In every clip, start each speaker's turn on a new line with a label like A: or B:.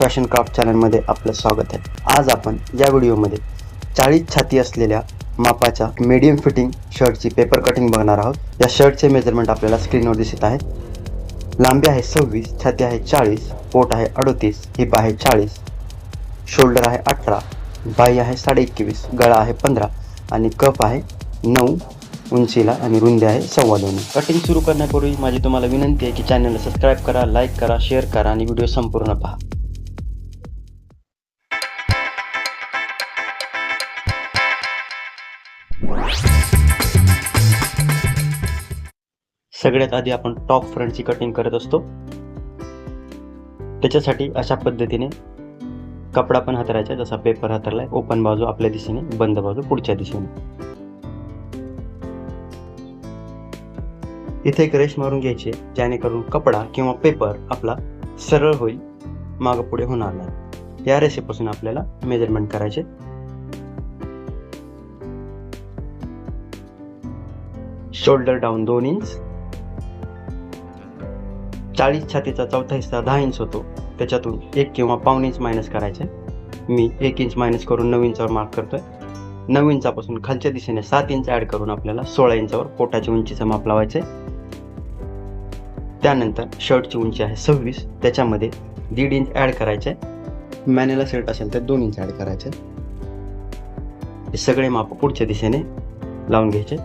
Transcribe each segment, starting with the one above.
A: Fashion craft चॅनलमध्ये आपलं स्वागत आहे. आज आपण या व्हिडिओमध्ये चाळीस छाती असलेल्या मापाच्या मीडियम फिटिंग शर्टची पेपर कटिंग बघणार आहोत. या शर्टचे मेजरमेंट आपल्याला स्क्रीनवर दिसत आहे लांबी आहे सव्वीस छाती आहे चाळीस पोट आहे अडोतीस हिप आहे चाळीस शोल्डर आहे अठरा बाई आहे साडे एकवीस गळा आहे पंधरा आणि कप आहे नऊ उंचीला आणि रुंदी आहे सव्वा दोन. कटिंग सुरू करण्यापूर्वी माझी तुम्हाला विनंती आहे की चॅनलला सबस्क्राईब करा लाईक करा शेअर करा आणि व्हिडिओ संपूर्ण पहा. सगळ्यात आधी आपण टॉप फ्रंटची कटिंग करत असतो. त्याच्यासाठी अशा पद्धतीने कपडा पण हातरायचा जसा पेपर हातरलाय ओपन बाजू आपल्या दिशेने बंद बाजू पुढच्या दिशेने. इथे एक रेश मारून घ्यायचे जेणेकरून कपडा किंवा पेपर आपला सरळ होईल मागं पुढे होणार नाही. या रेषेपासून आपल्याला मेजरमेंट करायचे. शोल्डर डाऊन दोन इंच चाळीस छातीचा चौथा हिस्सा दहा इंच होतो. त्याच्यातून एक किंवा पाऊन इंच मायनस करायचे. मी एक इंच मायनस करून नऊ इंचावर मार्क आहे नऊ इंचापासून खालच्या दिशेने सात इंच ॲड करून आपल्याला सोळा इंचावर पोटाच्या उंचीचं माप लावायचे. त्यानंतर शर्टची उंची आहे सव्वीस. त्याच्यामध्ये दीड इंच ॲड करायचे. मॅनेला शर्ट असेल तर दोन इंच ॲड करायचे. हे सगळे माप पुढच्या दिशेने लावून घ्यायचे.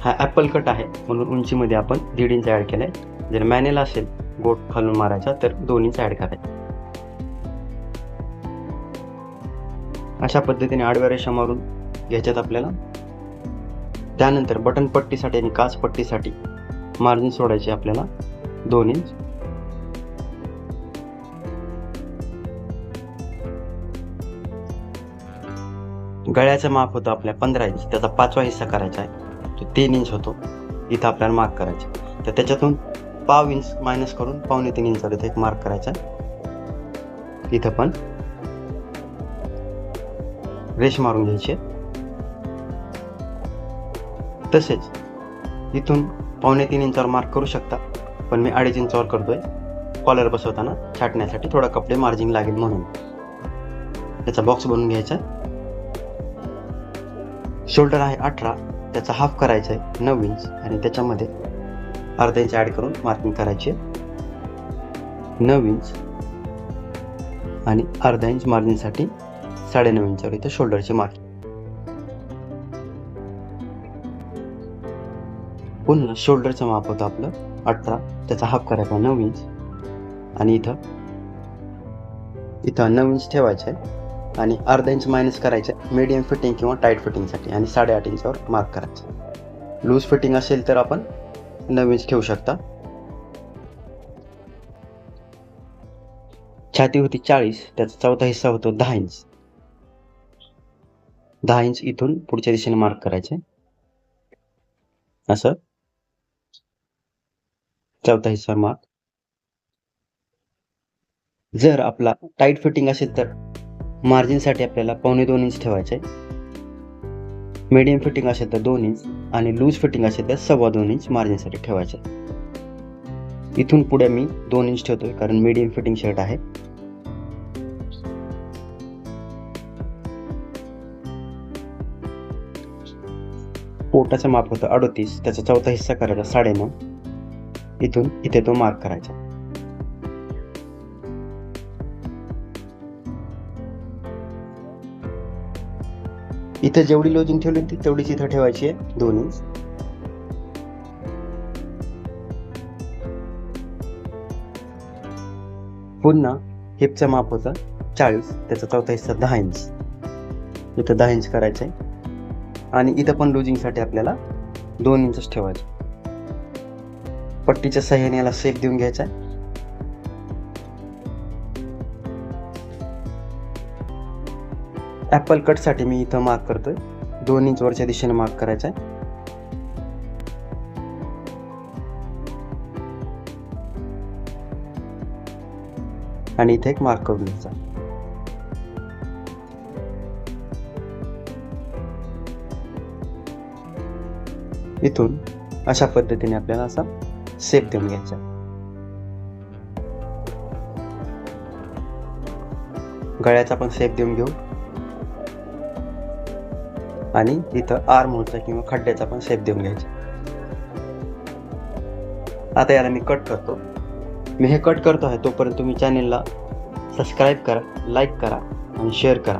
A: हा ॲपल कट आहे. म्हणून उंचीमध्ये आपण दीड इंच ॲड केला आहे जर मॅनेल असेल गोट खालून मारायचा तर दोन्हीच ॲड करायचं. अशा पद्धतीने आडव्या रेषा मारून घ्यायच्यात आपल्याला. त्यानंतर बटन पट्टीसाठी आणि काच पट्टीसाठी मार्जिन सोडायचे आपल्याला दोन इंच गळ्याचं माप होतं आपल्या पंधरा इंच त्याचा पाचवा हिस्सा करायचा आहे तो तीन इंच होतो. इथं आपल्याला मार्क करायचा तर त्याच्यातून पाव इंच मायनस करून पावणे तीन इंचावर इथे एक मार्क करायचा. आहे इथं पण. रेश मारून घ्यायची. तसेच इथून पावणे तीन इंचावर मार्क करू शकता. पण मी अडीच इंचावर करतोय. कॉलर बसवताना छाटण्यासाठी थोडा कपडे मार्जिन लागेल म्हणून. त्याचा बॉक्स बनवून घ्यायचा. शोल्डर आहे अठरा. त्याचा हाफ करायचा आहे नऊ इंच. आणि त्याच्यामध्ये अर्धा इंच ॲड करून मार्किंग करायची. नऊ इंच आणि अर्धा इंच मार्जिनसाठी साडेनऊ इंचावर इथं शोल्डरचे मार्किंग पुन्हा शोल्डरचं माप होतं आपलं अठरा त्याचा हाफ करायचा नऊ इंच आणि इथं इथं नऊ इंच ठेवायचं आहे आणि अर्धा इंच मायनस करायचं मीडियम फिटिंग किंवा टाईट फिटिंगसाठी आणि साडेआठ इंचावर मार्क करायचं. लूज फिटिंग असेल तर आपण नऊ ठेवू शकता. छाती होती चाळीस त्याचा चौथा हिस्सा होतो दहा इंच. दहा इंच इथून पुढच्या दिशेने मार्क करायचे. असं. चौथा हिस्सा मार्क जर आपला टाईट फिटिंग असेल तर मार्जिनसाठी आपल्याला पावणे दोन इंच ठेवायचे. मीडियम फिटिंग असेल तर दोन इंच आणि लूज फिटिंग असेल तर सव्वा दोन इंच मार्जिनसाठी ठेवायचे इथून पुढे मी दोन इंच ठेवतोय कारण मीडियम फिटिंग शर्ट आहे. पोटाचं माप होतं अडोतीस त्याचा चौथा हिस्सा करायचा साडेनऊ. इथून इथे तो मार्क करायचा. इथं जेवढी लोजिंग ठेवली होती तेवढीच इथं ठेवायची आहे दोन इंच पुन्हा हिपचं माप होतं चाळीस त्याचा चौथा हिस्सा दहा इंच इथं दहा इंच करायचं आहे आणि इथं पण लुजिंगसाठी आपल्याला दोन इंचच ठेवायचं. पट्टीच्या सहाय्याने याला सेप देऊन घ्यायचा आहे. ॲपल कटसाठी मी इथं मार्क करतोय. दोन इंच वरच्या दिशेने मार्क करायचा आहे. आणि इथे एक मार्क करून घ्यायचा. इथून अशा पद्धतीने आपल्याला असा सेप देऊन घ्यायचा गळ्याचा पण सेप देऊन घेऊ. आणि इथं आर होलचा किंवा खड्ड्याचा पण शेप देऊन घ्यायचा. आता याला मी कट करतो. मी हे कट करतो आहे तोपर्यंत तुम्ही चॅनेलला सबस्क्राईब करा लाईक करा आणि शेअर करा.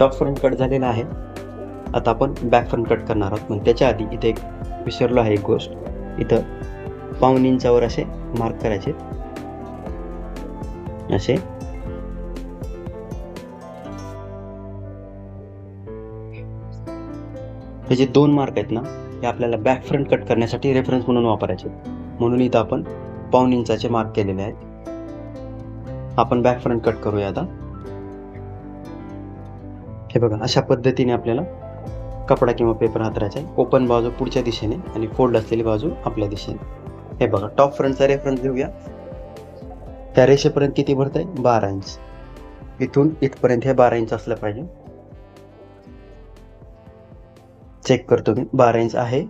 A: टॉप फ्रंट कट झालेला आहे. आता आपण बॅक फ्रंट कट करणार आहोत. पण त्याच्या आधी इथे एक विसरलो आहे एक गोष्ट. इथं पाऊन इंचावर असे मार्क करायचे. असे. हे जे दोन मार्क आहेत ना हे आपल्याला बॅक फ्रंट कट करण्यासाठी रेफरन्स म्हणून वापरायचे म्हणून इथं आपण पाऊन इंचाचे मार्क केलेले आहेत. आपण बॅक फ्रंट कट करूया आता. हे बघा अशा पद्धतीने आपल्याला कपडा किंवा पेपर हातरायचा आहे. ओपन बाजू पुढच्या दिशेने आणि फोल्ड असलेली बाजू आपल्या दिशेने. हे बघा टॉप फ्रंटचा रेफरन्स घेऊया त्या रेषेपर्यंत किती भरत आहे बारा इंच इथून इथपर्यंत हे बारा इंच असलं पाहिजे. चेक करतो मी. बारा इंच आहे.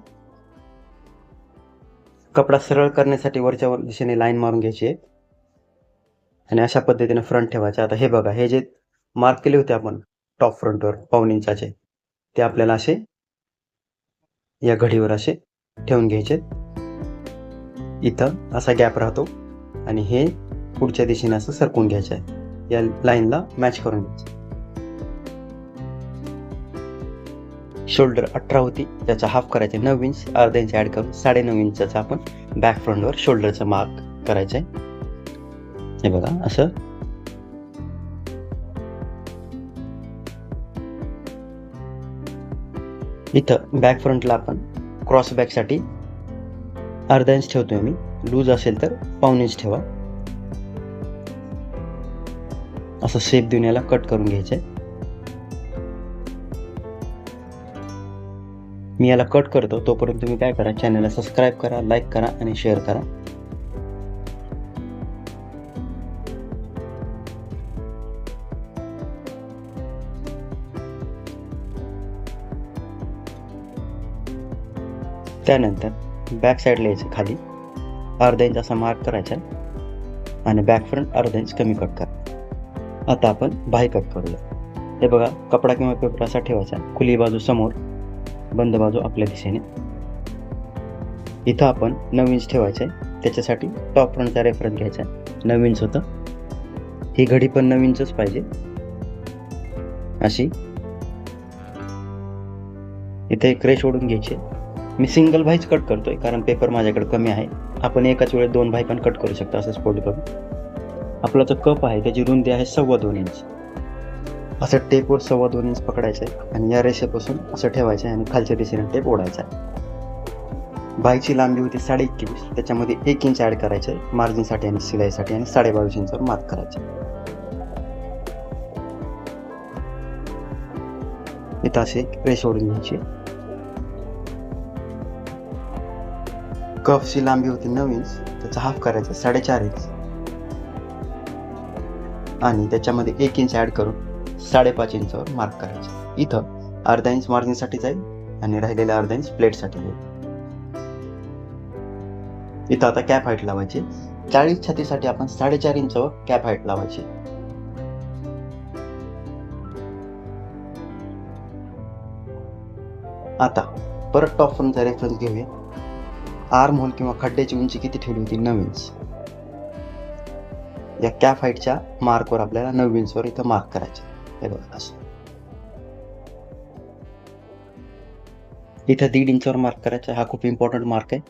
A: कपडा सरळ करण्यासाठी वरच्या वर दिशेने लाईन मारून घ्यायची आहे. आणि अशा पद्धतीने फ्रंट ठेवायचे आता हे बघा हे जे मार्क केले होते आपण टॉप फ्रंटवर पाऊन इंचाचे ते आपल्याला असे या घडीवर असे ठेवून घ्यायचे इथं असा गॅप राहतो. आणि हे पुढच्या दिशेने असं सरकून घ्यायचं आहे. या लाईनला मॅच करून घ्यायचं शोल्डर अठरा होती. त्याचा हाफ करायचे नऊ इंच अर्धा इंच ॲड करून साडे नऊ इंचाचा आपण बॅक फ्रंटवर शोल्डरचं मार्क करायचं आहे. हे बघा असं. इथं बॅक फ्रंटला आपण क्रॉस बॅकसाठी अर्धा इंच ठेवतोय मी. लूज असेल तर पाऊन इंच ठेवा. असं शेप देऊन याला कट करून घ्यायचंय. मी याला कट करतो. तोपर्यंत तुम्ही काय करा चॅनलला सबस्क्राईब करा लाईक करा आणि शेअर करा. त्यानंतर बॅक साईडला यायचं खाली. अर्धा इंच असा मार्क करायचा. आणि बॅक फ्रंट अर्धा इंच कमी कट करा. आता आपण बाही कट करूया. हे बघा कपडा किंवा पेपर असा ठेवायचा. खुली बाजू समोर बंद बाजू आपल्या दिशेने. इथं आपण नऊ इंच ठेवायचं आहे त्याच्यासाठी टॉप फ्रंटचा रेफरन्स घ्यायचा. आहे नऊ इंच होतं. ही घडी पण नऊ इंचच पाहिजे. अशी. इथे क्रेश ओढून घ्यायची. मी सिंगल भाईच कट करतो आहे कारण पेपर माझ्याकडे कमी आहे. आपण एकाच वेळेस दोन भाई पण कट करू शकतो असंच फोल्ड करून. आपला जो कप आहे त्याची रुंदी आहे सव्वा दोन इंच असं टेपवर सव्वा दोन इंच पकडायचं आहे आणि या रेषेपासून असं ठेवायचं आहे आणि खालच्या दिशेने टेप ओढायचा आहे बाईची लांबी होती साडे एकवीस त्याच्यामध्ये एक इंच ॲड करायचं आहे मार्जिनसाठी आणि शिलाईसाठी आणि साडेबावीस इंचवर मात मार्क करायचं इथं असे रेष ओढून घ्यायची. कफची लांबी होती नऊ इंच त्याचा हाफ करायचा साडेचार इंच आणि त्याच्यामध्ये एक इंच ॲड करून साडेपाच इंचावर मार्क करायचं. इथं अर्धा इंच मार्जिनसाठी जाईल आणि राहिलेला अर्धा इंच प्लेटसाठी जाईल. इथं आता कॅप हाईट लावायची. चाळीस छातीसाठी आपण साडेचार इंचावर कॅप हाईट लावायची. आता परत टॉप फ्रंटचा रेफरन्स घेऊया. आर्म होल किंवा खड्ड्याची उंची किती ठेवली होती? नऊ इंच या कॅप हाईटच्या मार्कवर आपल्याला नऊ इंचवर इथं मार्क करायचे. हे बघा असं. इथं दीड इंचवर मार्क करायचा. हा खूप इम्पॉर्टंट मार्क आहे.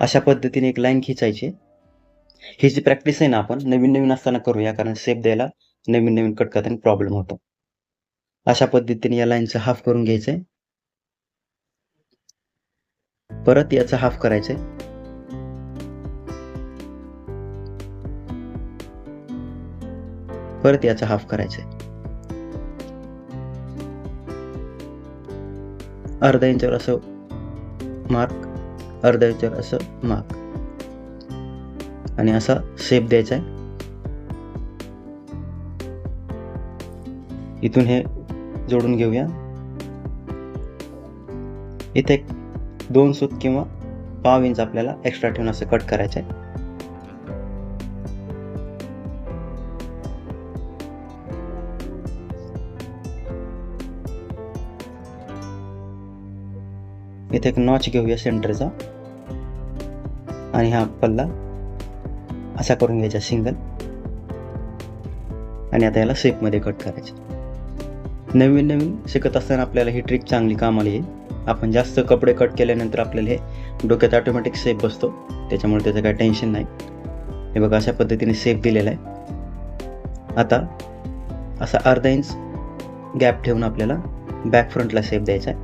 A: अशा पद्धतीने एक लाईन खिचायची. ही जी प्रॅक्टिस आहे ना आपण नवीन नवीन असताना करूया कारण सेप द्यायला नवीन नवीन कट करताना प्रॉब्लेम होतो. अशा पद्धतीने या लाईनचं हाफ करून घ्यायचं आहे परत याचा हाफ करायचंय. परत याचा हाफ करायचंय. अर्धा इंचावर असं मार्क अर्धा इंचावर असं मार्क आणि असा शेप द्यायचा आहे इथून हे जोडून घेऊया. इथे दोन सूत किंवा पाव इंच आपल्याला एक्स्ट्रा ठेवून असं कट करायचं आहे इथे एक नॉच घेऊया सेंटरचा आणि हा पल्ला असा करून घ्यायचा सिंगल आणि आता याला शेपमध्ये कट करायचं. नवीन नवीन शिकत असताना आपल्याला ही ट्रिक चांगली कामाला येईल. आपण जास्त कपडे कट केल्यानंतर आपल्याला हे डोक्यात ऑटोमॅटिक सेप बसतो. त्याच्यामुळे त्याचं काही टेन्शन नाही. हे बघा अशा पद्धतीने सेप दिलेला आहे. आता असा अर्धा इंच गॅप ठेवून आपल्याला बॅक फ्रंटला सेप द्यायचा आहे.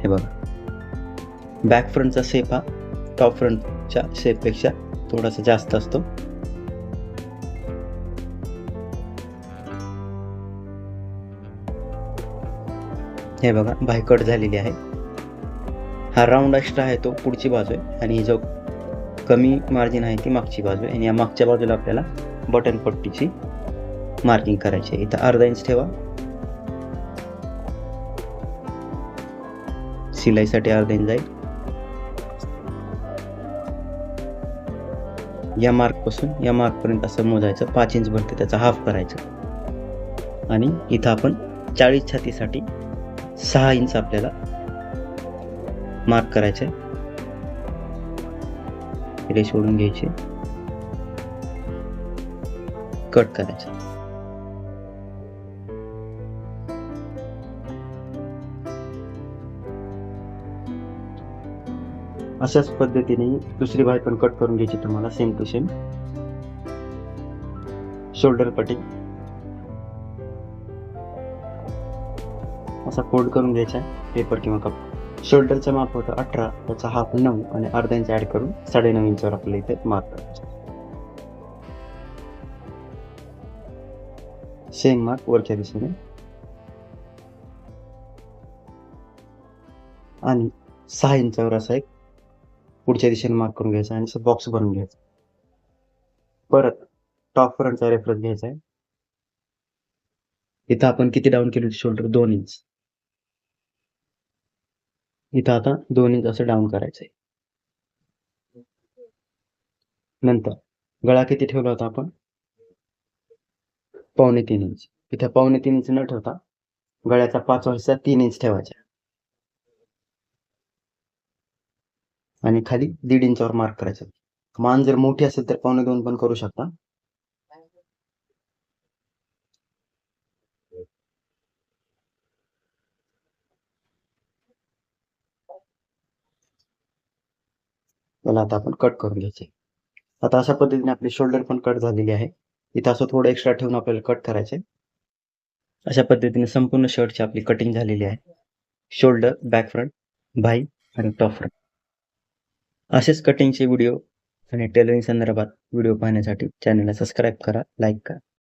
A: हे बघा. बॅक फ्रंटचा सेप हा टॉप फ्रंटच्या सेपपेक्षा थोडासा जास्त असतो. हे बघा भायकट झालेली आहे. हा राऊंड एक्स्ट्रा आहे तो पुढची बाजू आहे आणि जो कमी मार्जिन आहे ती मागची बाजू आहे. आणि या मागच्या बाजूला आपल्याला बटन पट्टीची मार्किंग करायची आहे. इथं अर्धा इंच ठेवा. शिलाईसाठी अर्धा इंच जाईल या मार्कपासून या मार्कपर्यंत असं मोजायचं. पाच इंच भरते त्याचा हाफ करायचं. आणि इथं आपण चाळीस छातीसाठी सहा इंच आपल्याला मार्क करायचे. इकडे सोडून घ्यायचे. कट करायचं. अशाच पद्धतीने दुसरी बाय पण कट करून घ्यायची तुम्हाला सेम टू सेम शोल्डर पटिंग असा फोल्ड करून घ्यायचा पेपर किंवा कप. शोल्डरचं माप होतं अठरा त्याचा हाफ नऊ आणि अर्धा इंच ऍड करून साडेनऊ इंचवर आपल्याला इथे मार्क करायचा सेम मार्क वरच्या दिशेने. आणि सहा इंचावर असा एक पुढच्या दिशेने मार्क करून घ्यायचा आणि असं बॉक्स बनवून घ्यायचा. परत टॉप फ्रंटचा रेफरन्स घ्यायचा आहे. इथं आपण किती डाऊन केली शोल्डर दोन इंच इथं आता दोन इंच असं डाऊन करायचं आहे नंतर गळा किती ठेवला होता आपण? पावणे तीन इंच इथं पावणे तीन इंच न ठेवता गळ्याचा पाच हिस्सा तीन इंच ठेवायचा. आणि खाली दीड इंचावर मार्क करायचं. मान जर मोठी असेल तर पावणे दोन पण करू शकता. त्याला आता आपण कट करून घ्यायचे. आता अशा पद्धतीने आपली शोल्डर पण कट झालेली आहे. इथं असं थोडं एक्स्ट्रा ठेवून आपल्याला कट करायचे. अशा पद्धतीने संपूर्ण शर्टची आपली कटिंग झालेली आहे. शोल्डर बॅक फ्रंट भाई आणि टॉप फ्रंट असेच कटिंगचे व्हिडिओ आणि टेलरिंग संदर्भात व्हिडिओ पाहण्यासाठी चॅनलला सबस्क्राईब करा लाईक करा.